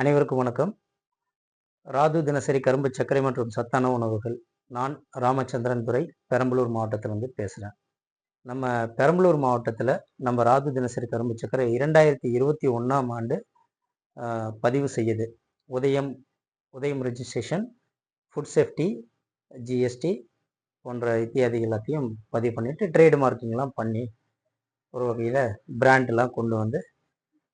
அனைவருக்கும் வணக்கம். ராது தினசரி கரும்பு சர்க்கரை மற்றும் சத்தான உணவுகள். நான் ராமச்சந்திரன் துறை பெரம்பலூர் மாவட்டத்திலிருந்து பேசுகிறேன் நம்ம பெரம்பலூர் மாவட்டத்தில் நம்ம ராது தினசரி கரும்பு சர்க்கரை இரண்டாயிரத்தி இருபத்தி ஒன்றாம் ஆண்டு பதிவு செய்யுது. உதயம் உதயம் ரிஜிஸ்ட்ரேஷன் ஃபுட் சேஃப்டி ஜிஎஸ்டி போன்ற இத்தியாதி எல்லாத்தையும் பதிவு பண்ணிவிட்டு ட்ரேடு மார்க்கிங்லாம் பண்ணி ஒரு வகையில் பிராண்டெலாம் கொண்டு வந்து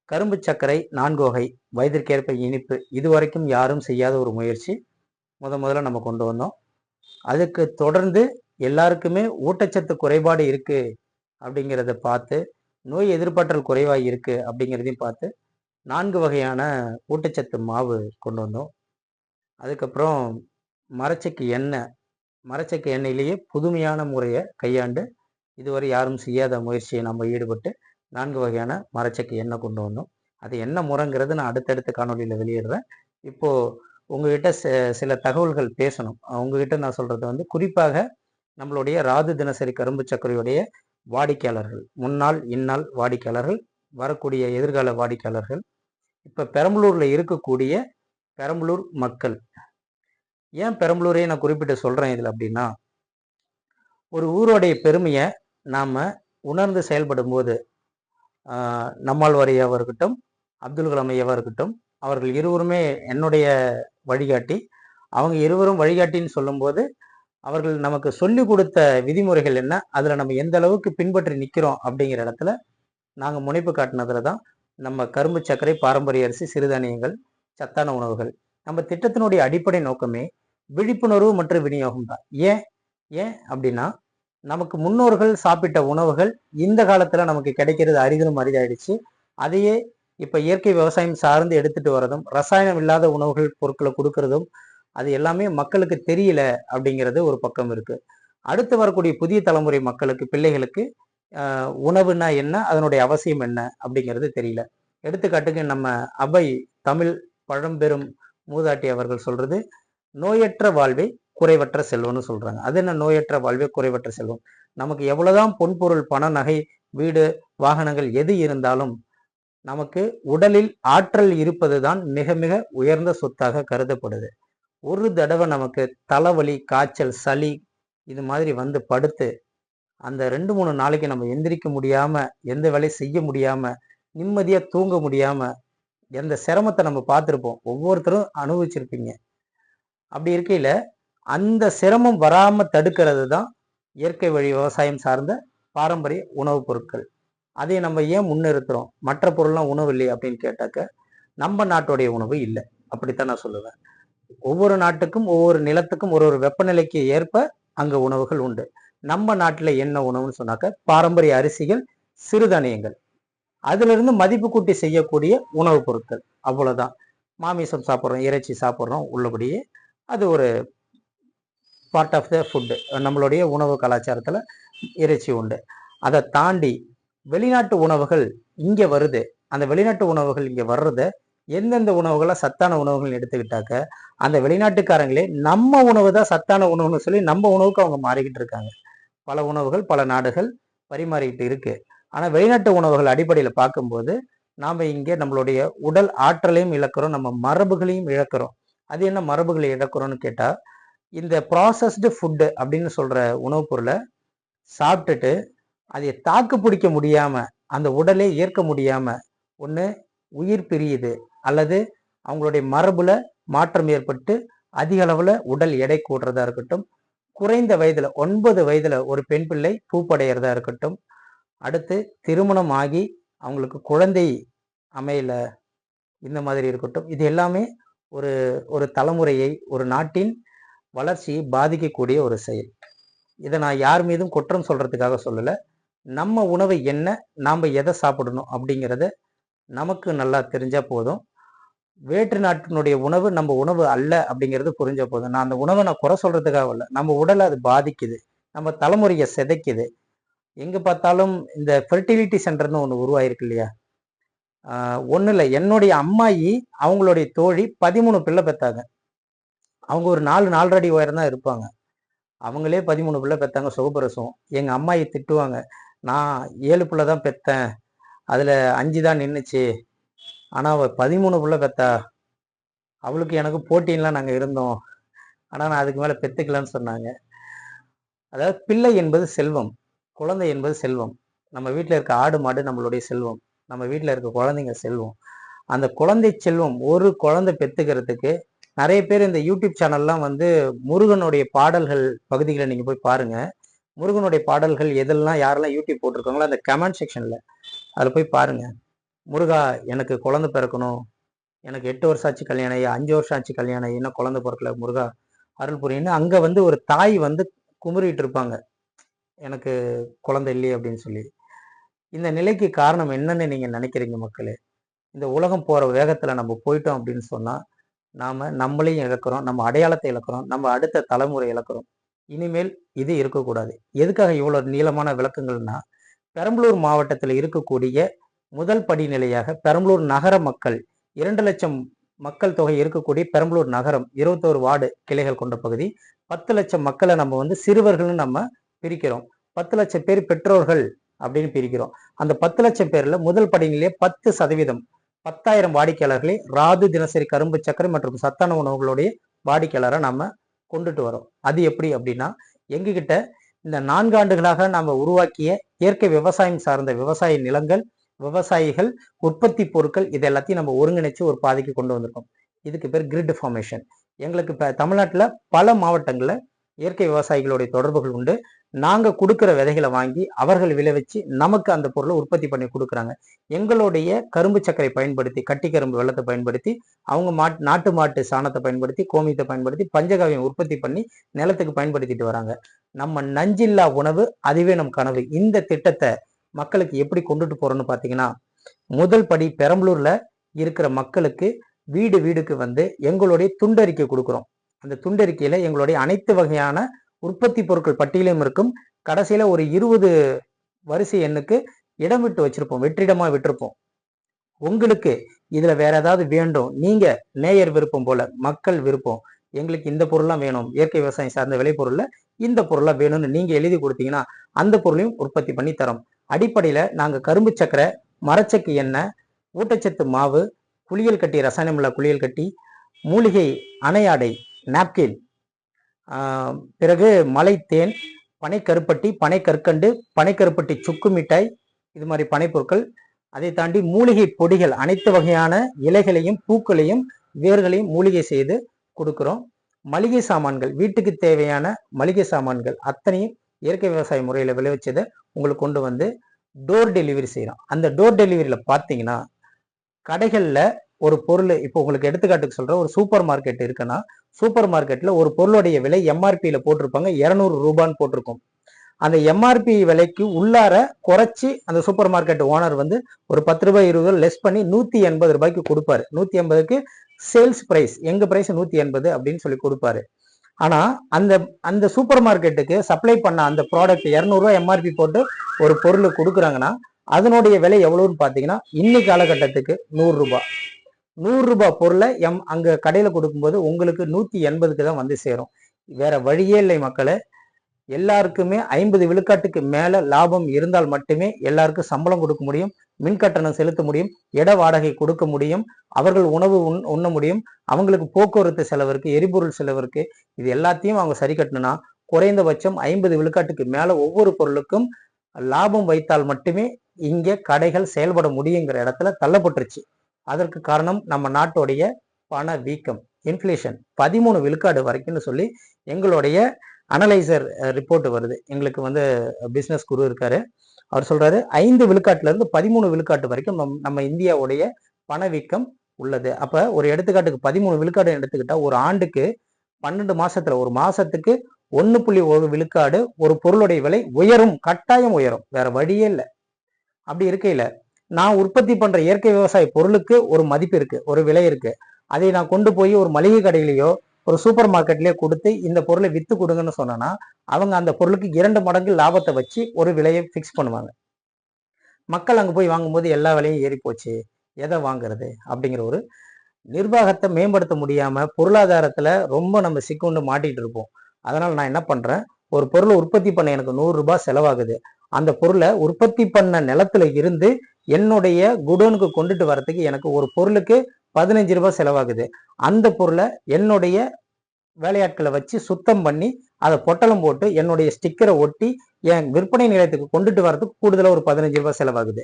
கரும்பு சர்க்கரை நான்கு வகை. வயதிற்கேற்ப இனிப்பு. இதுவரைக்கும் யாரும் செய்யாத ஒரு முயற்சி. முத முதல்ல நம்ம கொண்டு வந்தோம். அதுக்கு தொடர்ந்து எல்லாருக்குமே ஊட்டச்சத்து குறைபாடு இருக்குது அப்படிங்கிறத பார்த்து நோய் எதிர்ப்பாற்றல் குறைவாக இருக்குது அப்படிங்கிறதையும் பார்த்து நான்கு வகையான ஊட்டச்சத்து மாவு கொண்டு வந்தோம். அதுக்கப்புறம் மரச்சக்கு எண்ணெய். மரச்சக்கு எண்ணெயிலேயே புதுமையான முறையை கையாண்டு இதுவரை யாரும் செய்யாத முயற்சியை நம்ம ஈடுபட்டு நான்கு வகையான மரச்செக்கு எண்ணெய் கொண்டு வந்தோம். அது என்ன முறைங்கிறது நான் அடுத்தடுத்த காணொலியில் வெளியிடுறேன். இப்போது உங்ககிட்ட சி- சில தகவல்கள் பேசணும். உங்ககிட்ட நான் சொல்கிறது வந்து குறிப்பாக நம்மளுடைய ராது தினசரி கரும்பு சர்க்கரையுடைய வாடிக்கையாளர்கள் முன்னாள் இந்நாள் வாடிக்கையாளர்கள் வரக்கூடிய எதிர்கால வாடிக்கையாளர்கள். இப்போ பெரம்பலூரில் இருக்கக்கூடிய பெரம்பலூர் மக்கள் ஏன் பெரம்பலூரே நான் குறிப்பிட்டு சொல்கிறேன் இதில் அப்படின்னா ஒரு ஊரோடைய பெருமையை நாம் உணர்ந்து செயல்படும் போது ஆஹ் நம்மாழ்வார் இருக்கட்டும் அப்துல் கலாம் ஐயாவாக இருக்கட்டும் அவர்கள் இருவருமே என்னுடைய வழிகாட்டி. அவங்க இருவரும் வழிகாட்டின்னு சொல்லும்போது அவர்கள் நமக்கு சொல்லி கொடுத்த விதிமுறைகள் என்ன அதில் நம்ம எந்த அளவுக்கு பின்பற்றி நிற்கிறோம் அப்படிங்கிற இடத்துல நாங்கள் முனைப்பு காட்டினதுல தான் நம்ம கரும்பு சர்க்கரை பாரம்பரிய அரிசி சிறுதானியங்கள் சத்தான உணவுகள். நம்ம திட்டத்தினுடைய அடிப்படை நோக்கமே விழிப்புணர்வு மற்றும் விநியோகம் தான். ஏன்? ஏன் அப்படின்னா நமக்கு முன்னோர்கள் சாப்பிட்ட உணவுகள் இந்த காலத்துல நமக்கு கிடைக்கிறது அரிதிலும் அரிதாயிடுச்சு. அதையே இப்ப இயற்கை விவசாயம் சார்ந்து எடுத்துட்டு வரதும் ரசாயனம் இல்லாத உணவுகள் பொருட்களை கொடுக்கறதும் அது எல்லாமே மக்களுக்கு தெரியல அப்படிங்கிறது ஒரு பக்கம் இருக்கு. அடுத்து வரக்கூடிய புதிய தலைமுறை மக்களுக்கு பிள்ளைகளுக்கு உணவுனா என்ன அதனுடைய அவசியம் என்ன அப்படிங்கிறது தெரியல. எடுத்துக்காட்டுக்கு நம்ம அபை தமிழ் பழம்பெரும் மூதாட்டி அவர்கள் சொல்றது நோயற்ற வாழ்வை குறைவற்ற செல்வம்னு சொல்றாங்க. அது என்ன? நோயற்ற வாழ்வே குறைவற்ற செல்வம். நமக்கு எவ்வளவுதான் பொன்பொருள் பண நகை வீடு வாகனங்கள் எது இருந்தாலும் நமக்கு உடலில் ஆற்றல் இருப்பதுதான் மிக மிக உயர்ந்த சொத்தாக கருதப்படுது. ஒரு தடவை நமக்கு தலைவலி காய்ச்சல் சளி இது மாதிரி வந்து படுத்து அந்த ரெண்டு மூணு நாளைக்கு நம்ம எந்திரிக்க முடியாம எந்த வேலையும் செய்ய முடியாம நிம்மதியா தூங்க முடியாம எந்த சிரமத்தை நம்ம பார்த்துருப்போம். ஒவ்வொருத்தரும் அனுபவிச்சிருப்பீங்க. அப்படி இருக்கையில அந்த சிரமம் வராமல் தடுக்கிறது தான் இயற்கை வழி விவசாயம் சார்ந்த பாரம்பரிய உணவுப் பொருட்கள். அதை நம்ம ஏன் முன்னிறுத்துறோம்? மற்ற பொருள்லாம் உணவு இல்லையே அப்படின்னு கேட்டாக்க நம்ம நாட்டுடைய உணவு இல்லை. அப்படித்தான் நான் சொல்லுவேன். ஒவ்வொரு நாட்டுக்கும் ஒவ்வொரு நிலத்துக்கும் ஒரு ஒரு வெப்பநிலைக்கு ஏற்ப அங்கே உணவுகள் உண்டு. நம்ம நாட்டில் என்ன உணவுன்னு சொன்னாக்க பாரம்பரிய அரிசிகள் சிறுதானியங்கள். அதிலிருந்து மதிப்பு கூட்டி செய்யக்கூடிய உணவுப் பொருட்கள். அவ்வளோதான் மாமிசம் சாப்பிட்றோம் இறைச்சி சாப்பிட்றோம் உள்ளபடியே அது ஒரு பார்ட் ஆஃப் த ஃபுட்டு நம்மளுடைய உணவு கலாச்சாரத்தில் இறைச்சி உண்டு. அதை தாண்டி வெளிநாட்டு உணவுகள் இங்கே வருது. அந்த வெளிநாட்டு உணவுகள் இங்கே வர்றத எந்தெந்த உணவுகளை சத்தான உணவுகள் எடுத்துக்கிட்டாக்க அந்த வெளிநாட்டுக்காரங்களே நம்ம உணவு தான் சத்தான உணவுன்னு சொல்லி நம்ம உணவுக்கு அவங்க மாறிக்கிட்டு இருக்காங்க. பல உணவுகள் பல நாடுகள் பரிமாறிக்கிட்டு இருக்கு. ஆனால் வெளிநாட்டு உணவுகள் அடிப்படையில் பார்க்கும்போது நாம் இங்கே நம்மளுடைய உடல் ஆற்றலையும் இழக்கிறோம் நம்ம மரபுகளையும் இழக்கிறோம். அது என்ன மரபுகளை இழக்கிறோம்னு கேட்டால் இந்த ப்ராசஸ்டு ஃபுட்டு அப்படின்னு சொல்கிற உணவுப் பொருளை சாப்பிட்டுட்டு அதை தாக்கு பிடிக்க முடியாமல் அந்த உடலை ஏற்க முடியாமல் ஒன்று உயிர் பிரியுது அல்லது அவங்களுடைய மரபுல மாற்றம் ஏற்பட்டு அதிக அளவில் உடல் எடை கூடுறதா இருக்கட்டும் குறைந்த வயதில் ஒன்பது வயதில் ஒரு பெண் பிள்ளை பூப்படைகிறதா இருக்கட்டும் அடுத்து திருமணம் ஆகி அவங்களுக்கு குழந்தை அமையல இந்த மாதிரி இருக்கட்டும் இது எல்லாமே ஒரு ஒரு தலைமுறையை ஒரு நாட்டின் வளர்ச்சியை பாதிக்கக்கூடிய ஒரு செயல். இதை நான் யார் மீதும் குற்றம் சொல்கிறதுக்காக சொல்லலை. நம்ம உணவு என்ன நாம் எதை சாப்பிடணும் அப்படிங்கிறத நமக்கு நல்லா தெரிஞ்சால் போதும். வேற்று நாட்டினுடைய உணவு நம்ம உணவு அல்ல அப்படிங்கிறது புரிஞ்ச போதும். நான் அந்த உணவை நான் குறை சொல்கிறதுக்காக இல்லை நம்ம உடலை அது பாதிக்குது. நம்ம தலைமுறையை சிதைக்குது. எங்கே பார்த்தாலும் இந்த ஃபெர்டிலிட்டி சென்டர்னு ஒன்று உருவாயிருக்கு இல்லையா? ஒன்றும் இல்லை என்னுடைய அம்மாயி அவங்களுடைய தோழி பதிமூணு பிள்ளை பெத்தாங்க. அவங்க ஒரு நாலு நாலரை அடி உயரம் தான் இருப்பாங்க. அவங்களே பதிமூணு பிள்ளை பெற்றாங்க சுகப்பிரசவம் எங்கள் அம்மாயை திட்டுவாங்க நான் ஏழு பிள்ளை தான் பெத்தேன். அதில் அஞ்சு தான் நின்றுச்சு ஆனால் அவள் பதிமூணு பிள்ளை பெற்றா அவளுக்கு எனக்கு போட்டின்லாம் நாங்கள் இருந்தோம். ஆனால் நான் அதுக்கு மேலே பெற்றுக்கலான்னு சொன்னாங்க. அதாவது பிள்ளை என்பது செல்வம் குழந்தை என்பது செல்வம். நம்ம வீட்டில் இருக்க ஆடு மாடு நம்மளுடைய செல்வம். நம்ம வீட்டில் இருக்க குழந்தைங்க செல்வம். அந்த குழந்தை செல்வம் ஒரு குழந்தை பெற்றுக்கிறதுக்கு நிறைய பேர் இந்த யூடியூப் சேனல்லாம் வந்து முருகனுடைய பாடல்கள் பகுதிகளை நீங்கள் போய் பாருங்கள் முருகனுடைய பாடல்கள் எதெல்லாம் யாரெல்லாம் யூடியூப் போட்டிருக்காங்களோ அந்த கமெண்ட் செக்ஷனில் அதில் போய் பாருங்கள் முருகா எனக்கு குழந்தை பிறக்கணும். எனக்கு எட்டு வருஷம் ஆச்சு கல்யாணம் அஞ்சு வருஷம் ஆச்சு கல்யாணம் என்ன குழந்தை பிறக்கல முருகா அருள் புரியுன்னு அங்கே வந்து ஒரு தாய் வந்து குமுறிட்டு இருப்பாங்க. எனக்கு குழந்தை இல்லையே அப்படின்னு சொல்லி. இந்த நிலைக்கு காரணம் என்னன்னு நீங்கள் நினைக்கிறீங்க மக்களே? இந்த உலகம் போகிற வேகத்தில் நம்ம போயிட்டோம் அப்படின்னு சொன்னால் நாம் நம்மளையும் இழக்கிறோம் நம்ம அடையாளத்தை இழக்கிறோம் நம்ம அடுத்த தலைமுறை இழக்கிறோம். இனிமேல் இது இருக்கக்கூடாது. எதுக்காக இவ்வளோ நீளமான விளக்கங்கள்னா பெரம்பலூர் மாவட்டத்தில் இருக்கக்கூடிய முதல் படிநிலையாக பெரம்பலூர் நகர மக்கள் இரண்டு லட்சம் மக்கள் தொகை இருக்கக்கூடிய பெரம்பலூர் நகரம் இருபத்தோரு வார்டு கிளைகள் கொண்ட பகுதி பத்து லட்சம் மக்களை நம்ம வந்து சிறுவர்கள்னு நம்ம பிரிக்கிறோம். பத்து லட்சம் பேர் பெற்றோர்கள் அப்படின்னு பிரிக்கிறோம். அந்த பத்து லட்சம் பேர்ல முதல் படிநிலையே பத்து சதவீதம் பத்தாயிரம் வாடிக்கையாளர்களை ராது தினசரி கரும்பு சர்க்கரை மற்றும் சத்தான உணவுகளுடைய வாடிக்கையாளரை நம்ம கொண்டுட்டு வரோம். அது எப்படி அப்படின்னா எங்ககிட்ட இந்த நான்கு ஆண்டுகளாக நாம் உருவாக்கிய இயற்கை விவசாயம் சார்ந்த விவசாய நிலங்கள் விவசாயிகள் உற்பத்தி பொருட்கள் இது எல்லாத்தையும் நம்ம ஒருங்கிணைச்சு ஒரு பாதைக்கு கொண்டு வந்திருக்கோம். இதுக்கு பேர் கிரிட் ஃபார்மேஷன் எங்களுக்கு இப்போ தமிழ்நாட்டில் பல மாவட்டங்களில் இயற்கை விவசாயிகளுடைய தொடர்புகள் உண்டு. நாங்கள் கொடுக்குற விதைகளை வாங்கி அவர்கள் விளைவிச்சு நமக்கு அந்த பொருளை உற்பத்தி பண்ணி கொடுக்குறாங்க. எங்களுடைய கரும்பு சர்க்கரை பயன்படுத்தி கட்டி கரும்பு வெள்ளத்தை பயன்படுத்தி அவங்க மாட் நாட்டு மாட்டு சாணத்தை பயன்படுத்தி கோமியத்தை பயன்படுத்தி பஞ்சகாவியம் உற்பத்தி பண்ணி நிலத்துக்கு பயன்படுத்திட்டு வராங்க. நம்ம நஞ்சில்லா உணவு அதுவே நம் கனவு. இந்த திட்டத்தை மக்களுக்கு எப்படி கொண்டுட்டு போறோம்னு பார்த்தீங்கன்னா முதல் படி பெரம்பலூர்ல இருக்கிற மக்களுக்கு வீடு வீடுக்கு வந்து எங்களுடைய துண்டறிக்கை கொடுக்குறோம். அந்த துண்டறிக்கையில எங்களுடைய அனைத்து வகையான உற்பத்தி பொருட்கள் பட்டியலும் இருக்கும். கடைசியில ஒரு இருபது வரிசை எண்ணுக்கு இடம் விட்டு வச்சிருப்போம். வெற்றிடமா விட்டிருப்போம். உங்களுக்கு இதுல வேற ஏதாவது வேண்டும். நீங்க நேயர் விருப்பம் போல மக்கள் விருப்பம். எங்களுக்கு இந்த பொருள்லாம் வேணும். இயற்கை விவசாயம் சார்ந்த விளைபொருள்ல இந்த பொருளாக வேணும்னு நீங்க எழுதி கொடுத்தீங்கன்னா அந்த பொருளையும் உற்பத்தி பண்ணி தரோம். அடிப்படையில நாங்க கரும்பு சக்கரை மரச்சக்கு எண்ணெய் ஊட்டச்சத்து மாவு குளியல் கட்டி ரசாயனமுள்ள குளியல் கட்டி மூலிகை அணையாடை நாப்கின் பிறகு மலை தேன் பனைக்கருப்பட்டி பனைக்கற்கண்டு பனைக்கருப்பட்டி சுக்கு மிட்டாய் இது மாதிரி பனைப்பொருட்கள். அதை தாண்டி மூலிகை பொடிகள் அனைத்து வகையான இலைகளையும் பூக்களையும் வேர்களையும் மூலிகை செய்து கொடுக்குறோம். மளிகை சாமான்கள் வீட்டுக்கு தேவையான மளிகை சாமான்கள் அத்தனையும் இயற்கை விவசாய முறையில் விளைவிச்சதை உங்களுக்கு கொண்டு வந்து டோர் டெலிவரி செய்கிறோம் அந்த டோர் டெலிவரியில் பார்த்தீங்கன்னா கடைகளில் ஒரு பொருள் இப்போ உங்களுக்கு எடுத்துக்காட்டுக்கு சொல்கிறேன் ஒரு சூப்பர் மார்க்கெட் இருக்குன்னா சூப்பர் மார்க்கெட்டில் ஒரு பொருளுடைய விலை எம்ஆர்பியில் போட்டிருப்பாங்க இரநூறு ரூபான்னு போட்டிருக்கும். அந்த எம்ஆர்பி விலைக்கு உள்ளார குறைச்சி அந்த சூப்பர் மார்க்கெட் ஓனர் வந்து ஒரு பத்து ரூபாய் இருபது ரூபாய் லெஸ் பண்ணி நூற்றி எண்பது ரூபாய்க்கு கொடுப்பாரு. நூற்றி எண்பதுக்கு சேல்ஸ் ப்ரைஸ் எங்கள் ப்ரைஸ் நூற்றி எண்பது அப்படின்னு சொல்லி கொடுப்பாரு. ஆனால் அந்த அந்த சூப்பர் மார்க்கெட்டுக்கு சப்ளை பண்ண அந்த ப்ராடக்ட் இரநூறுவா எம்ஆர்பி போட்டு ஒரு பொருள் கொடுக்குறாங்கன்னா அதனுடைய விலை எவ்வளோன்னு பார்த்தீங்கன்னா இன்னைக்கு காலகட்டத்துக்கு நூறுரூபா நூறுரூபா நூறு ரூபாய் பொருளை எம் அங்க கடையில கொடுக்கும்போது உங்களுக்கு நூத்தி எண்பதுக்கு தான் வந்து சேரும். வேற வழியே இல்லை மக்களை. எல்லாருக்குமே ஐம்பது விழுக்காட்டுக்கு மேல லாபம் இருந்தால் மட்டுமே எல்லாருக்கும் சம்பளம் கொடுக்க முடியும் மின் கட்டணம் செலுத்த முடியும் இட வாடகை கொடுக்க முடியும் அவர்கள் உணவு உண் உண்ண முடியும் அவங்களுக்கு போக்குவரத்து செலவு எரிபொருள் செலவு இது எல்லாத்தையும் அவங்க சரி கட்டணும்னா குறைந்தபட்சம் ஐம்பது விழுக்காட்டுக்கு மேல ஒவ்வொரு பொருளுக்கும் லாபம் வைத்தால் மட்டுமே இங்கே கடைகள் செயல்பட முடியுங்கிற இடத்துல தள்ளப்பட்டுருச்சு. அதற்கு காரணம் நம்ம நாட்டுடைய பண வீக்கம் இன்ஃப்ளேஷன் பதிமூணு விழுக்காடு வரைக்கும்னு சொல்லி எங்களுடைய அனலைசர் ரிப்போர்ட் வருது. எங்களுக்கு வந்து பிஸ்னஸ் குரு இருக்காரு. அவர் சொல்றாரு ஐந்து விழுக்காட்டுல இருந்து பதிமூணு விழுக்காட்டு வரைக்கும் நம் நம்ம இந்தியாவுடைய பணவீக்கம் உள்ளது. அப்ப ஒரு எடுத்துக்காட்டுக்கு பதிமூணு விழுக்காடு எடுத்துக்கிட்டா ஒரு ஆண்டுக்கு பன்னெண்டு மாசத்துல ஒரு மாசத்துக்கு ஒன்று புள்ளி ஒரு விழுக்காடு ஒரு பொருளுடைய விலை உயரும் கட்டாயம் உயரும். வேற வழியே இல்லை. அப்படி இருக்கையில நான் உற்பத்தி பண்ற இயற்கை விவசாய பொருளுக்கு ஒரு மதிப்பு இருக்கு ஒரு விலை இருக்கு. அதை நான் கொண்டு போய் ஒரு மளிகை கடையிலேயோ ஒரு சூப்பர் மார்க்கெட்லயே கொடுத்து இந்த பொருளை வித்து கொடுங்கன்னு சொன்னோன்னா அவங்க அந்த பொருளுக்கு இரண்டு மடங்கு லாபத்தை வச்சு ஒரு விலையை ஃபிக்ஸ் பண்ணுவாங்க. மக்கள் அங்கே போய் வாங்கும்போது எல்லா விலையும் ஏறி போச்சு. எதை வாங்குறது? அப்படிங்கிற ஒரு நிர்வாகத்தை மேம்படுத்த முடியாம பொருளாதாரத்துல ரொம்ப நம்ம சிக்கொண்டு மாட்டிட்டு இருப்போம். அதனால நான் என்ன பண்றேன் ஒரு பொருளை உற்பத்தி பண்ண எனக்கு நூறு ரூபாய் செலவாகுது. அந்த பொருளை உற்பத்தி பண்ண நிலத்துல இருந்து என்னுடைய குடோனுக்கு கொண்டுட்டு வர்றதுக்கு எனக்கு ஒரு பொருளுக்கு பதினஞ்சு ரூபாய் செலவாகுது. அந்த பொருளை என்னுடைய வேலையாட்களை வச்சு சுத்தம் பண்ணி அதை பொட்டலம் போட்டு என்னுடைய ஸ்டிக்கரை ஒட்டி என் விற்பனை நிலையத்துக்கு கொண்டுட்டு வரதுக்கு கூடுதலாக ஒரு பதினஞ்சு ரூபாய் செலவாகுது.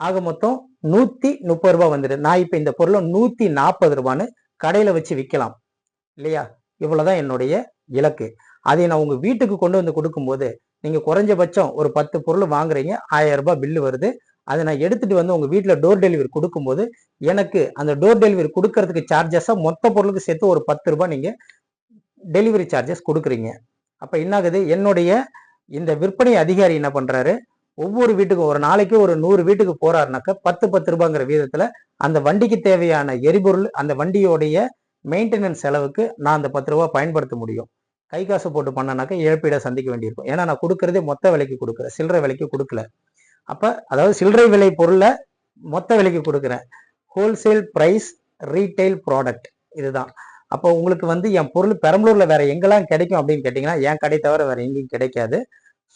ஆக மொத்தம் நூத்தி முப்பது ரூபாய் வந்துடுது நான் இப்போ இந்த பொருளை நூத்தி நாற்பது ரூபான்னு கடையில வச்சு விற்கலாம் இல்லையா? இவ்வளவுதான் என்னுடைய இலக்கு. அதை நான் உங்க வீட்டுக்கு கொண்டு வந்து கொடுக்கும்போது நீங்க குறைஞ்சபட்சம் ஒரு பத்து பொருள் வாங்குறீங்க ஆயிரம் ரூபாய் பில்லு வருது. அதை நான் எடுத்துட்டு வந்து உங்க வீட்டில் டோர் டெலிவரி கொடுக்கும்போது எனக்கு அந்த டோர் டெலிவரி கொடுக்கறதுக்கு சார்ஜஸா மொத்த பொருளுக்கு சேர்த்து ஒரு பத்து ரூபாய் நீங்க டெலிவரி சார்ஜஸ் கொடுக்குறீங்க. அப்ப என்ன ஆகுது? என்னுடைய இந்த விற்பனை அதிகாரி என்ன பண்றாரு? ஒவ்வொரு வீட்டுக்கும் ஒரு நாளைக்கு ஒரு நூறு வீட்டுக்கு போறாருனாக்க பத்து பத்து ரூபாங்கிற வீதத்துல அந்த வண்டிக்கு தேவையான எரிபொருள் அந்த வண்டியோடைய மெயின்டெனன்ஸ் செலவுக்கு நான் அந்த பத்து ரூபா பயன்படுத்த முடியும். கை காசு போட்டு பண்ணனாக்கா இழப்பீடை சந்திக்க வேண்டியிருக்கும். ஏன்னா நான் கொடுக்கறதே மொத்த விலைக்கு கொடுக்குறேன் சில்லறை விலைக்கு கொடுக்கல. அப்போ அதாவது சில்லறை விலை பொருளை மொத்த விலைக்கு கொடுக்குறேன். ஹோல்சேல் ப்ரைஸ் ரீட்டைல் ப்ராடக்ட் இதுதான். அப்போ உங்களுக்கு வந்து என் பொருள் பெரம்பலூரில் வேற எங்கெல்லாம் கிடைக்கும் அப்படின்னு கேட்டிங்கன்னா என் கடை தவிர வேற எங்கேயும் கிடைக்காது.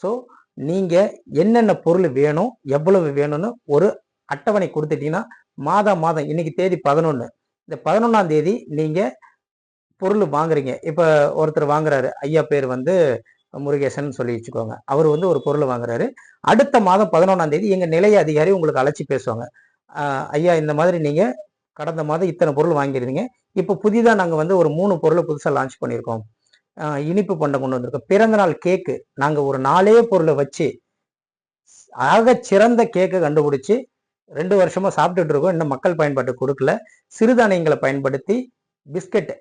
ஸோ நீங்கள் என்னென்ன பொருள் வேணும் எவ்வளவு வேணும்னு ஒரு அட்டவணை கொடுத்துட்டீங்கன்னா மாதம் மாதம் இன்னைக்கு தேதி பதினொன்று இந்த பதினொன்றாம் தேதி நீங்கள் பொருள் வாங்குறீங்க. இப்போ ஒருத்தர் வாங்குறாரு. ஐயா பேர் வந்து முருகேசன் சொல்லி வச்சுக்கோங்க. அவர் வந்து ஒரு பொருள் வாங்குறாரு. அடுத்த மாதம் பதினொன்றாம் தேதி எங்கள் நிலைய அதிகாரி உங்களுக்கு அழைச்சி பேசுவாங்க. ஐயா இந்த மாதிரி நீங்கள் கடந்த மாதம் இத்தனை பொருள் வாங்கியிருந்தீங்க. இப்போ புதிதாக நாங்கள் வந்து ஒரு மூணு பொருளை புதுசாக லான்ச் பண்ணியிருக்கோம். இனிப்பு பண்டம் கொண்டு வந்திருக்கோம். பிறந்தநாள் கேக்கு நாங்கள் ஒரு நாலே பொருளை வச்சு ஆக சிறந்த கேக்கை கண்டுபிடிச்சி ரெண்டு வருஷமா சாப்பிட்டுட்டு இருக்கோம். இன்னும் மக்கள் பயன்பாட்டு கொடுக்கல. சிறுதானியங்களை பயன்படுத்தி பிஸ்கட்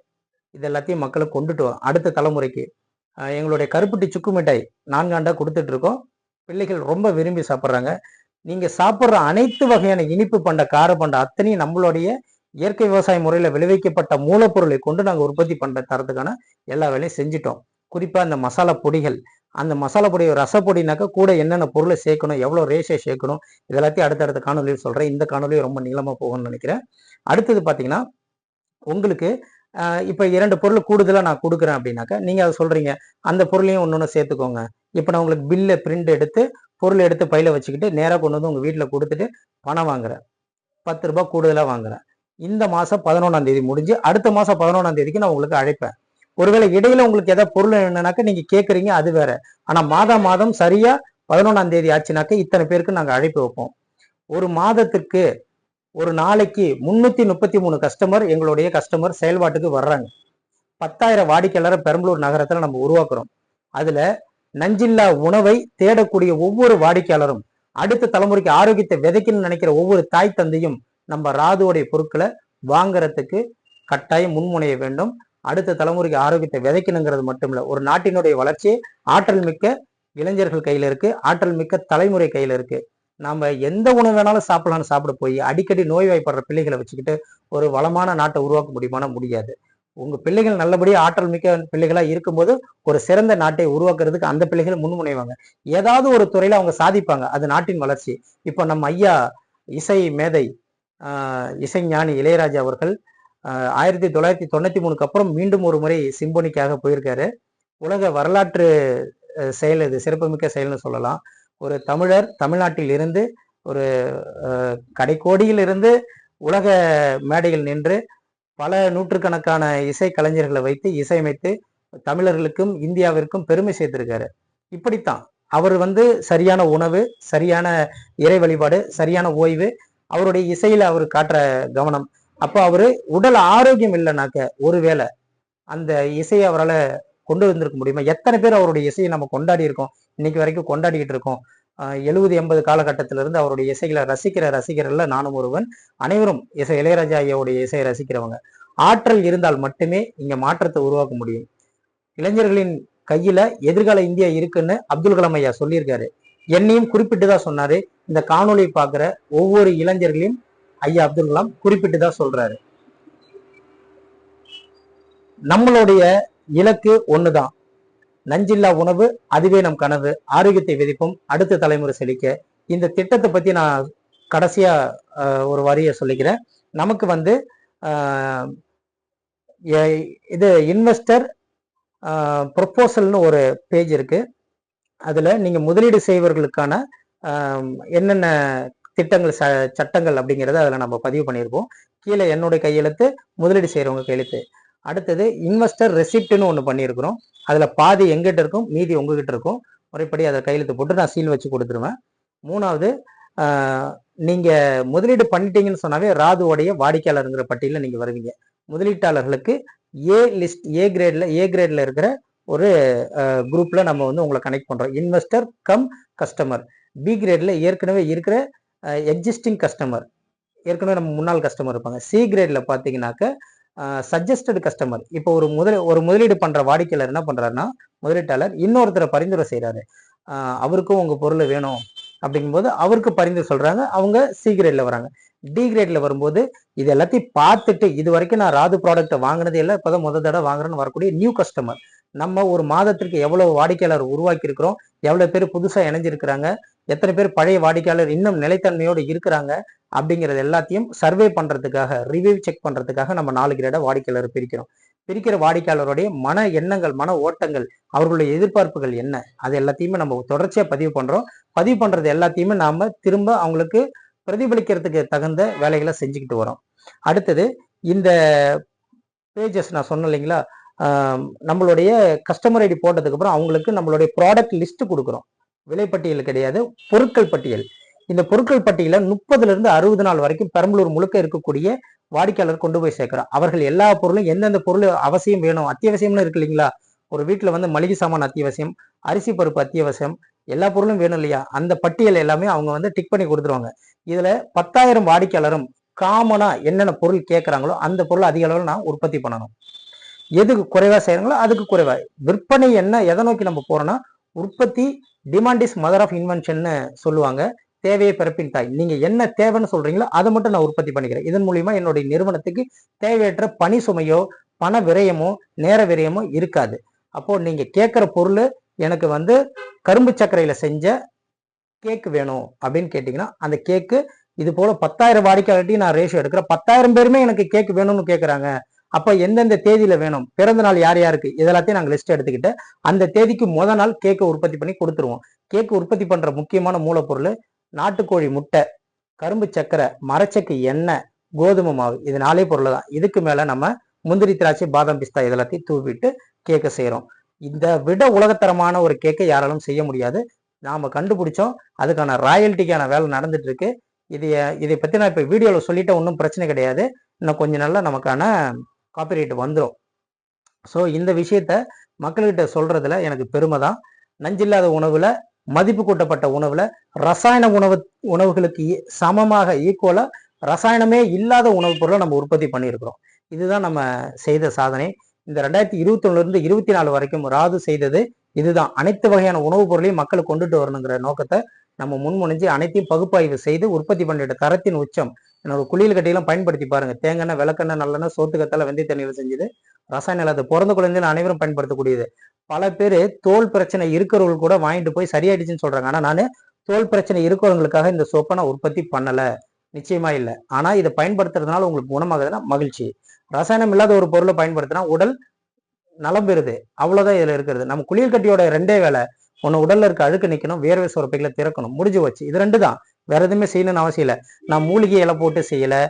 இது எல்லாத்தையும் மக்களை கொண்டுட்டு வரோம் அடுத்த தலைமுறைக்கு. எங்களுடைய கருப்பட்டி சுக்கு மிட்டாய் நான்காண்டா கொடுத்துட்டு இருக்கோம் பிள்ளைகள் ரொம்ப விரும்பி சாப்பிட்றாங்க. நீங்கள் சாப்பிட்ற அனைத்து வகையான இனிப்பு பண்ட கார பண்ட அத்தனையும் நம்மளுடைய இயற்கை விவசாய முறையில் விளைவிக்கப்பட்ட மூலப்பொருளை கொண்டு நாங்கள் உற்பத்தி பண்ணுற தரத்துக்கான எல்லா வேலையும் செஞ்சிட்டோம். குறிப்பாக அந்த மசாலா பொடிகள். அந்த மசாலா பொடி ரசப்பொடினாக்கா கூட என்னென்ன பொருளை சேர்க்கணும் எவ்வளோ ரேஷியோ சேர்க்கணும் இதெல்லாத்தையும் அடுத்தடுத்த காணொலியில் சொல்கிறேன் இந்த காணொலியும் ரொம்ப நீளமாக போகணும்னு நினைக்கிறேன். அடுத்தது பார்த்தீங்கன்னா உங்களுக்கு இப்போ இரண்டு பொருள் கூடுதலாக நான் கொடுக்குறேன் அப்படின்னாக்கா நீங்கள் அதை சொல்கிறீங்க அந்த பொருளையும் ஒன்று சேர்த்துக்கோங்க. இப்போ நான் உங்களுக்கு பில்லை பிரிண்ட் எடுத்து பொருள் எடுத்து பையில வச்சுக்கிட்டு நேராக கொண்டு வந்து உங்கள் வீட்டில் கொடுத்துட்டு பணம் வாங்குறேன். பத்து ரூபாய் கூடுதலாக வாங்குறேன். இந்த மாதம் பதினொன்றாம் தேதி முடிஞ்சு அடுத்த மாதம் பதினொன்றாம் தேதிக்கு நான் உங்களுக்கு அழைப்பேன். ஒருவேளை இடையில உங்களுக்கு எதாவது பொருள் என்னன்னாக்கா நீங்கள் கேட்குறீங்க அது வேற. ஆனால் மாதம் மாதம் சரியாக பதினொன்றாம் தேதி ஆச்சுனாக்க இத்தனை பேருக்கு நாங்கள் அழைப்பு வைப்போம். ஒரு மாதத்திற்கு ஒரு நாளைக்கு முன்னூற்றி முப்பத்தி மூணு கஸ்டமர் எங்களுடைய கஸ்டமர் செயல்பாட்டுக்கு வர்றாங்க. பத்தாயிரம் வாடிக்கையாளரை பெரம்பலூர் நகரத்தில் நம்ம உருவாக்குறோம். அதில் நஞ்சில்லா உணவை தேடக்கூடிய ஒவ்வொரு வாடிக்கையாளரும் அடுத்த தலைமுறைக்கு ஆரோக்கியத்தை விதைக்கணும்னு நினைக்கிற ஒவ்வொரு தாய் தந்தையும் நம்ம ராதுவோடைய பொருட்களை வாங்குறதுக்கு கட்டாயம் முன்முனைய வேண்டும். அடுத்த தலைமுறைக்கு ஆரோக்கியத்தை விதைக்கணுங்கிறது மட்டும் இல்லை ஒரு நாட்டினுடைய வளர்ச்சி ஆற்றல் மிக்க இளைஞர்கள் கையில் இருக்கு ஆற்றல் மிக்க தலைமுறை கையில் இருக்கு. நம்ம எந்த உணவு வேணாலும் சாப்பிடலாம்னு சாப்பிட போய் அடிக்கடி நோய்வாய்ப்படுற பிள்ளைகளை வச்சுக்கிட்டு ஒரு வளமான நாட்டை உருவாக்க முடியுமானா முடியாது. உங்க பிள்ளைகள் நல்லபடியாக ஆற்றல் மிக்க பிள்ளைகளா இருக்கும்போது ஒரு சிறந்த நாட்டை உருவாக்குறதுக்கு அந்த பிள்ளைகள் முன்முனைவாங்க. ஏதாவது ஒரு துறையில அவங்க சாதிப்பாங்க. அது நாட்டின் வளர்ச்சி. இப்போ நம்ம ஐயா இசை மேதை இசைஞானி இளையராஜா அவர்கள் ஆயிரத்தி தொள்ளாயிரத்தி தொண்ணூத்தி மூணுக்கு அப்புறம் மீண்டும் ஒரு முறை சிம்போனிக்காக போயிருக்காரு. உலக வரலாற்று செயல் இது சிறப்புமிக்க செயல்னு சொல்லலாம். ஒரு தமிழர் தமிழ்நாட்டில் இருந்து ஒரு கடைக்கோடியில் இருந்து உலக மேடையில் நின்று பல நூற்றுக்கணக்கான இசை கலைஞர்களை வைத்து இசையமைத்து தமிழர்களுக்கும் இந்தியாவிற்கும் பெருமை சேர்த்திருக்காரு. இப்படித்தான் அவர் வந்து சரியான உணவு சரியான இறை வழிபாடு சரியான ஓய்வு அவருடைய இசையில அவர் காட்டுற கவனம். அப்போ அவரு உடல் ஆரோக்கியம் இல்லைனாக்க ஒருவேளை அந்த இசையை அவரால் கொண்டு வந்திருக்க முடியுமா? எத்தனை பேர் அவருடைய இசையை நம்ம கொண்டாடி இருக்கோம்? இன்னைக்கு வரைக்கும் கொண்டாடிக்கிட்டு இருக்கோம். எழுபது எண்பது காலகட்டத்திலிருந்து அவருடைய இசைகளை ரசிக்கிற ரசிகர்ல நானும் ஒருவன். அனைவரும் இசை இளையராஜா ஐயாவுடைய இசையை ரசிக்கிறவங்க. ஆற்றல் இருந்தால் மட்டுமே இங்க மாற்றத்தை உருவாக்க முடியும். இளைஞர்களின் கையில எதிர்கால இந்தியா இருக்குன்னு அப்துல் கலாம் ஐயா சொல்லியிருக்காரு. என்னையும் குறிப்பிட்டு தான் சொன்னாரு. இந்த காணொலியை பார்க்குற ஒவ்வொரு இளைஞர்களையும் ஐயா அப்துல் கலாம் குறிப்பிட்டு தான் சொல்றாரு. நம்மளுடைய இலக்கு ஒண்ணுதான். நஞ்சில்லா உணவு அதுவே நம் கனவு. ஆரோக்கியத்தை விதிப்போம். அடுத்த தலைமுறை செழிக்க. இந்த திட்டத்தை பத்தி நான் கடைசியா ஒரு வரியை சொல்லிக்கிறேன். நமக்கு வந்து எ- இது இன்வெஸ்டர் ப்ரொப்போசல்னு ஒரு பேஜ் இருக்கு. அதில் நீங்கள் முதலீடு செய்வர்களுக்கான என்னென்ன திட்டங்கள் ச சட்டங்கள் அப்படிங்கிறத அதில் நம்ம பதிவு பண்ணியிருப்போம். கீழே என்னுடைய கையெழுத்து முதலீடு செய்கிறவங்க கையெழுத்து. அடுத்தது இன்வெஸ்டர் ரெசிப்ட்னு ஒன்று பண்ணியிருக்கிறோம். அதில் பாதி எங்கிட்ட இருக்கும் மீதி உங்ககிட்ட இருக்கும். முறைப்படி அதை கையெழுத்து போட்டு நான் சீல் வச்சு கொடுத்துருவேன். மூணாவது நீங்கள் முதலீடு பண்ணிட்டீங்கன்னு சொன்னாவே ராதுவோடைய வாடிக்கையாளருங்கிற பட்டியலில் நீங்கள் வருவீங்க. முதலீட்டாளர்களுக்கு ஏ லிஸ்ட் ஏ கிரேடில் ஏ கிரேடில் இருக்கிற ஒரு குரூப்பில் நம்ம வந்து உங்களை கனெக்ட் பண்ணுறோம் இன்வெஸ்டர் கம் கஸ்டமர் பி கிரேடில் ஏற்கனவே இருக்கிற எக்ஸிஸ்டிங் கஸ்டமர் ஏற்கனவே நம்ம முன்னாள் கஸ்டமர் இருப்பாங்க. சி கிரேடில் பார்த்தீங்கன்னாக்க சஜஸ்டட் கஸ்டமர் இப்போ ஒரு முதல் ஒரு முதலீடு பண்ற வாடிக்கையாளர் என்ன பண்றாருன்னா முதலீட்டாளர் இன்னொருத்தரை பரிந்துரை செய்கிறாரு அவருக்கும் உங்க பொருள் வேணும் அப்படிங்கும்போது அவருக்கு பரிந்துரை சொல்றாங்க அவங்க சி கிரேட்ல வராங்க. டி கிரேட்ல வரும்போது இது எல்லாத்தையும் பார்த்துட்டு இது வரைக்கும் நான் ராது ப்ராடக்ட்டை வாங்கினதே இல்லை இப்போதான் முதல் தடவை வாங்குறேன்னு வரக்கூடிய நியூ கஸ்டமர் நம்ம ஒரு மாதத்திற்கு எவ்வளவு வாடிக்கையாளர் உருவாக்கி இருக்கிறோம் எவ்வளவு பேர் புதுசா இணைஞ்சிருக்கிறாங்க எத்தனை பேர் பழைய வாடிக்கையாளர் இன்னும் நிலைத்தன்மையோடு இருக்கிறாங்க அப்படிங்கிறது எல்லாத்தையும் சர்வே பண்றதுக்காக ரிவ்யூ செக் பண்றதுக்காக நம்ம நாலு கிரேட வாடிக்கையாளர் பிரிக்கிறோம். பிரிக்கிற வாடிக்கையாளருடைய மன எண்ணங்கள் மன ஓட்டங்கள் அவர்களுடைய எதிர்பார்ப்புகள் என்ன? அது எல்லாத்தையுமே நம்ம தொடர்ச்சியா பதிவு பண்றோம். பதிவு பண்றது எல்லாத்தையுமே நாம திரும்ப அவங்களுக்கு பிரதிபலிக்கிறதுக்கு தகுந்த வேலைகளை செஞ்சுக்கிட்டு வரோம். அடுத்தது இந்த பேஜஸ் நான் சொன்னேன் இல்லைங்களா? நம்மளுடைய கஸ்டமர் ஐடி போட்டதுக்கு அப்புறம் அவங்களுக்கு நம்மளுடைய ப்ராடக்ட் லிஸ்ட் கொடுக்குறோம். விலைப்பட்டியல் கிடையாது பொருட்கள் பட்டியல். இந்த பொருட்கள் பட்டியல முப்பதுல இருந்து அறுபது நாள் வரைக்கும் பெரம்பலூர் முழுக்க இருக்கக்கூடிய வாடிக்கையாளர் கொண்டு போய் சேர்க்கிறோம் அவர்கள் எல்லா பொருளும் எந்தெந்த பொருள் அவசியம் வேணும் அத்தியாவசியம்னு இருக்கு இல்லைங்களா? ஒரு வீட்டில் வந்து மளிகை சாமான் அத்தியாவசியம் அரிசி பருப்பு அத்தியாவசியம் எல்லா பொருளும் வேணும் இல்லையா? அந்த பட்டியல் எல்லாமே அவங்க வந்து டிக் பண்ணி கொடுத்துருவாங்க. இதுல பத்தாயிரம் வாடிக்கையாளரும் காமனா என்னென்ன பொருள் கேட்குறாங்களோ அந்த பொருள் அதிக அளவில் நான் உற்பத்தி பண்ணணும். எதுக்கு குறைவா செய்யறாங்களோ அதுக்கு குறைவா. விற்பனை என்ன எதை நோக்கி நம்ம போறோம்னா உற்பத்தி டிமாண்ட் இஸ் மதர் ஆஃப் இன்வென்ஷன்னு சொல்லுவாங்க. தேவையை பிறப்பின் தாய். நீங்க என்ன தேவைன்னு சொல்றீங்களோ அதை மட்டும் நான் உற்பத்தி பண்ணிக்கிறேன். இதன் மூலியமா என்னுடைய நிறுவனத்துக்கு தேவையற்ற பணி சுமையோ பண விரயமோ நேர விரயமோ இருக்காது. அப்போ நீங்க கேட்குற பொருள் எனக்கு வந்து கரும்பு சர்க்கரையில செஞ்ச கேக் வேணும் அப்படின்னு கேட்டீங்கன்னா அந்த கேக்கு இது போல பத்தாயிரம் வாடிக்கையாளர்கிட்டையும் நான் ரேஷியோ எடுக்கிறேன். பத்தாயிரம் பேருமே எனக்கு கேக் வேணும்னு கேட்குறாங்க அப்போ எந்தெந்த தேதியில வேணும்? பிறந்த நாள் யார் யாருக்கு? இதெல்லாத்தையும் நாங்கள் லிஸ்ட் எடுத்துக்கிட்டு அந்த தேதிக்கு முத நாள் கேக்கை உற்பத்தி பண்ணி கொடுத்துருவோம். கேக்கு உற்பத்தி பண்ற முக்கியமான மூலப்பொருள் நாட்டுக்கோழி முட்டை கரும்பு சக்கரை மரச்சக்கு எண்ணெய் கோதுமை மாவு. இது நாலே பொருள் தான். இதுக்கு மேல நம்ம முந்திரி திராட்சை பாதாம் பிஸ்தா இதெல்லாத்தையும் தூவிட்டு கேக்கை செய்கிறோம் இந்த விட உலகத்தரமான ஒரு கேக்கை யாராலும் செய்ய முடியாது. நாம் கண்டுபிடிச்சோம். அதுக்கான ராயல்ட்டிக்கான வேலை நடந்துட்டு இருக்கு இது இதை பற்றி நான் இப்போ வீடியோவில் சொல்லிட்டேன் ஒன்றும் பிரச்சனை கிடையாது. இன்னும் கொஞ்ச நல்லா நமக்கான காப்பிரைட் வந்துடும் ஸோ இந்த விஷயத்த மக்கள்கிட்ட சொல்றதுல எனக்கு பெருமை தான். நஞ்சில்லாத உணவுல மதிப்பு கூட்டப்பட்ட உணவுல ரசாயன உணவு உணவுகளுக்கு சமமாக ஈக்குவலா ரசாயனமே இல்லாத உணவுப் பொருளை நம்ம உற்பத்தி பண்ணியிருக்கிறோம். இதுதான் நம்ம செய்த சாதனை. இந்த ரெண்டாயிரத்தி இருபத்தி இருபத்தி நாலு வரைக்கும் ராது செய்தது இதுதான். அனைத்து வகையான உணவுப் பொருளையும் மக்கள் கொண்டுட்டு வரணுங்கிற நோக்கத்தை நம்ம முன்முனைஞ்சு அனைத்தையும் பகுப்பாய்வு செய்து உற்பத்தி பண்ணிட்ட தரத்தின் உச்சம் என்னோட குளியல் கட்டியெல்லாம் பயன்படுத்தி பாருங்க. தேங்காய் விளக்கெண்ணெய் நல்லெண்ணெய் சோத்துக்கத்தால வெந்தய தண்ணியில் செஞ்சது. ரசாயனம் இல்லாத பிறந்த குழந்தைகள் அனைவரும் பயன்படுத்தக்கூடியது. பல பேர் தோல் பிரச்சனை இருக்கிறவங்க கூட வாங்கிட்டு போய் சரியாயிடுச்சுன்னு சொல்றாங்க. ஆனா நான் தோல் பிரச்சனை இருக்கிறவங்களுக்காக இந்த சோப்பை நான் உற்பத்தி பண்ணல. நிச்சயமா இல்லை. ஆனா இதை பயன்படுத்துறதுனால உங்களுக்கு குணமாகுதுன்னா மகிழ்ச்சி. ரசாயனம் இல்லாத ஒரு பொருளை பயன்படுத்தினா உடல் நலம் பெறுது. அவ்வளவுதான் இதுல இருக்கிறது. நம்ம குளியல் கட்டியோட ரெண்டே வேலை. ஒன்னு உடல்ல இருக்க அழுக்கு நிக்கணும் வேர்வை சுரப்பைகளை திறக்கணும். முடிஞ்சு வச்சு இது ரெண்டு தான் வேற எதுவுமே செய்யணும்னு அவசியம் இல்லை. நான் மூலிகை இலை போட்டு செய்யலை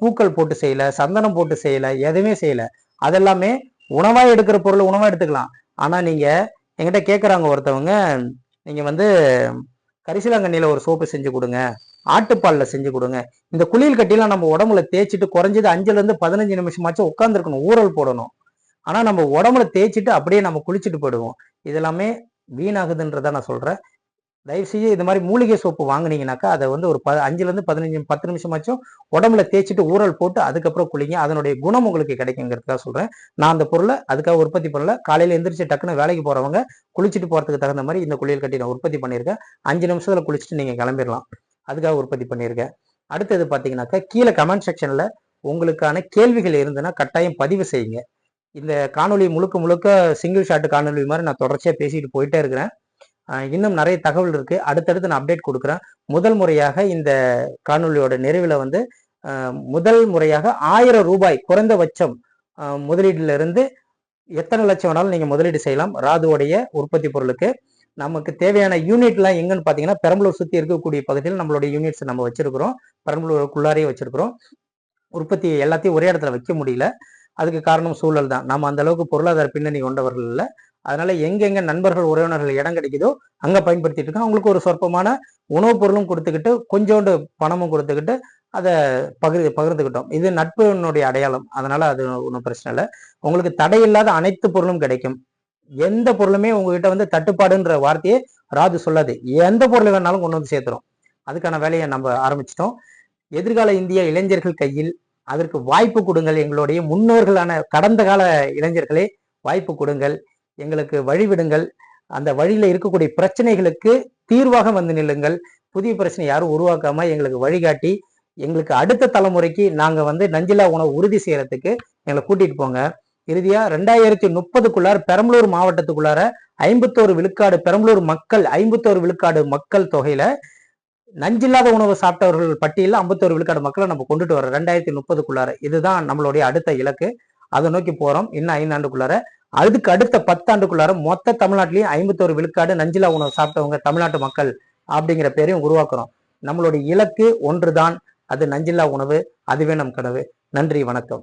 பூக்கள் போட்டு செய்யலை சந்தனம் போட்டு செய்யலை எதுவுமே செய்யலை. அதெல்லாமே உணவாக எடுக்கிற பொருள் உணவாக எடுத்துக்கலாம். ஆனால் நீங்கள் என்கிட்ட கேட்குறாங்க ஒருத்தவங்க நீங்கள் வந்து கரிசலாங்கண்ணியில ஒரு சோப்பு செஞ்சு கொடுங்க ஆட்டுப்பாலில் செஞ்சு கொடுங்க. இந்த குளியல் கட்டிலாம் நம்ம உடம்புல தேய்ச்சிட்டு குறைஞ்சது அஞ்சுலேருந்து பதினஞ்சு நிமிஷமாச்சும் உட்காந்துருக்கணும் ஊறல் போடணும். ஆனால் நம்ம உடம்புல தேய்ச்சிட்டு அப்படியே நம்ம குளிச்சுட்டு போயிடுவோம். இதெல்லாமே வீணாகுதுன்றதை நான் சொல்கிறேன் தயவு செய்து இது மாதிரி மூலிகை சோப்பு வாங்குனீங்கன்னாக்கா அதை வந்து ஒரு ப அஞ்சுலேருந்து பதினஞ்சு பத்து நிமிஷமாச்சும் உடம்புல தேய்ச்சிட்டு ஊறல் போட்டு அதுக்கப்புறம் குளிங்க. அதனுடைய குணம் உங்களுக்கு கிடைக்குங்கிறதுக்காக சொல்கிறேன் நான் அந்த பொருளை அதுக்காக உற்பத்தி பண்ணல. காலையில் எந்திரிச்சு டக்குன்னு வேலைக்கு போகிறவங்க குளிச்சுட்டு போகிறதுக்கு தகுந்த மாதிரி இந்த குளியல் கட்டி நான் உற்பத்தி பண்ணியிருக்கேன். அஞ்சு நிமிஷத்தில் குளிச்சுட்டு நீங்கள் கிளம்பிடலாம் அதுக்காக உற்பத்தி பண்ணியிருக்கேன். அடுத்தது பார்த்தீங்கன்னாக்கா கீழே கமெண்ட் செக்ஷனில் உங்களுக்கான கேள்விகள் இருந்ததுன்னா கட்டாயம் பதிவு செய்யுங்க. இந்த காணொலி முழுக்க முழுக்க சிங்கிள் ஷாட் காணொலி மாதிரி நான் தொடர்ச்சியாக பேசிட்டு போயிட்டே இருக்கிறேன். இன்னும் நிறைய தகவல் இருக்கு. அடுத்தடுத்து நான் அப்டேட் கொடுக்குறேன். முதல் முறையாக இந்த காணொளியோட நிறைவில் வந்து முதல் முறையாக ஆயிரம் ரூபாய் குறைந்தபட்சம் முதலீடுல இருந்து எத்தனை லட்சம் வேணாலும் நீங்க முதலீடு செய்யலாம். ராதுவோடைய உற்பத்தி பொருளுக்கு. நமக்கு தேவையான யூனிட்லாம் எங்கன்னு பார்த்தீங்கன்னா பெரம்பலூர் சுற்றி இருக்கக்கூடிய பகுதியில் நம்மளுடைய யூனிட்ஸ் நம்ம வச்சிருக்கிறோம். பெரம்பலூருக்குள்ளாரே வச்சிருக்கிறோம். உற்பத்தி எல்லாத்தையும் ஒரே இடத்துல வைக்க முடியல. அதுக்கு காரணம் சூழல் தான். நம்ம அந்த அளவுக்கு பொருளாதார பின்னணி கொண்டவர்கள் இல்லை. அதனால எங்கெங்க நண்பர்கள் உறவினர்கள் இடம் கிடைக்குதோ அங்க பயன்படுத்திட்டு இருக்கோம். அவங்களுக்கு ஒரு சொற்பமான உணவுப் பொருளும் கொடுத்துக்கிட்டு கொஞ்சோண்டு பணமும் கொடுத்துக்கிட்டு அதை பகிர் பகிர்ந்துக்கிட்டோம். இது நட்பினுடைய அடையாளம். அதனால அது ஒன்றும் பிரச்சனை இல்லை. உங்களுக்கு தடையில்லாத அனைத்து பொருளும் கிடைக்கும். எந்த பொருளுமே உங்ககிட்ட வந்து தட்டுப்பாடுன்ற வார்த்தையே ராஜு சொல்லாது. எந்த பொருள் வேணாலும் கொண்டு வந்து சேர்த்துரும். அதுக்கான வேலையை நம்ம ஆரம்பிச்சிட்டோம். எதிர்கால இந்திய இளைஞர்கள் கையில் அதற்கு வாய்ப்பு கொடுங்கள். எங்களுடைய முன்னோர்களான கடந்த கால இளைஞர்களே வாய்ப்பு கொடுங்கள். எங்களுக்கு வழிவிடுங்கள் அந்த வழியில இருக்கக்கூடிய பிரச்சனைகளுக்கு தீர்வாக வந்து நில்லுங்கள். புதிய பிரச்சனை யாரும் உருவாக்காம எங்களுக்கு வழிகாட்டி எங்களுக்கு அடுத்த தலைமுறைக்கு நாங்க வந்து நஞ்சிலா உணவு உறுதி செய்யறதுக்கு எங்களை கூட்டிட்டு போங்க. இறுதியா ரெண்டாயிரத்தி முப்பதுக்குள்ளார பெரம்பலூர் மாவட்டத்துக்குள்ளார ஐம்பத்தோரு விழுக்காடு பெரம்பலூர் மக்கள் ஐம்பத்தோரு விழுக்காடு மக்கள் தொகையில நஞ்சில்லாத உணவு சாப்பிட்டவர்கள் பட்டியலில் ஐம்பத்தோரு விழுக்காடு மக்களை நம்ம கொண்டுட்டு வரோம் ரெண்டாயிரத்தி முப்பதுக்குள்ளார. இதுதான் நம்மளுடைய அடுத்த இலக்கு. அதை நோக்கி போறோம். இன்னும் ஐந்தாண்டுக்குள்ளார அதுக்கு அடுத்த பத்தாண்டுக்குள்ளார மொத்த தமிழ்நாட்டிலையும் ஐம்பத்தோரு விழுக்காடு நஞ்சிலா உணவு சாப்பிட்டவங்க தமிழ்நாட்டு மக்கள் அப்படிங்கிற பேரையும் உருவாக்குறோம். நம்மளுடைய இலக்கு ஒன்றுதான். அது நஞ்சில்லா உணவு அதுவே நம் கனவு நன்றி வணக்கம்.